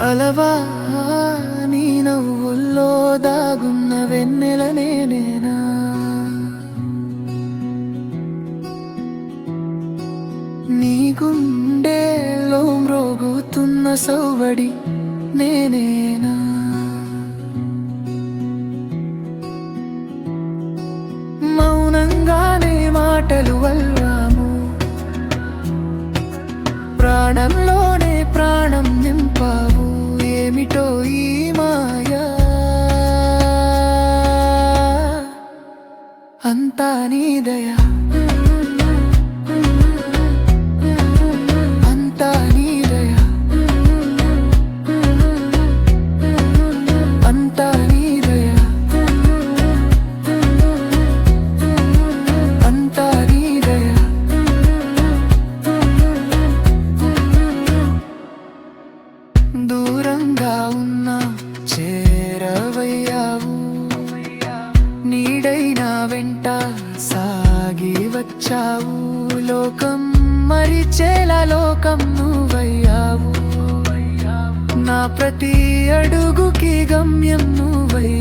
అలవా నీ నవ్వుల్లో దాగున్న వెన్నెల నేనేనా? నీ గుండెలో మ్రోగుతున్న సౌవడి నేనేనా? మౌనంగానే మాటలు వల్లాము ప్రాణంలోనే ప్రాణం నింపు అంతా నీ దయా. వెంట సాగి వచ్చావు. లోకం మరిచేలా లోకం నువ్వయ్యావు. నా ప్రతి అడుగుకి గమ్యం నువ్వయ్యావు.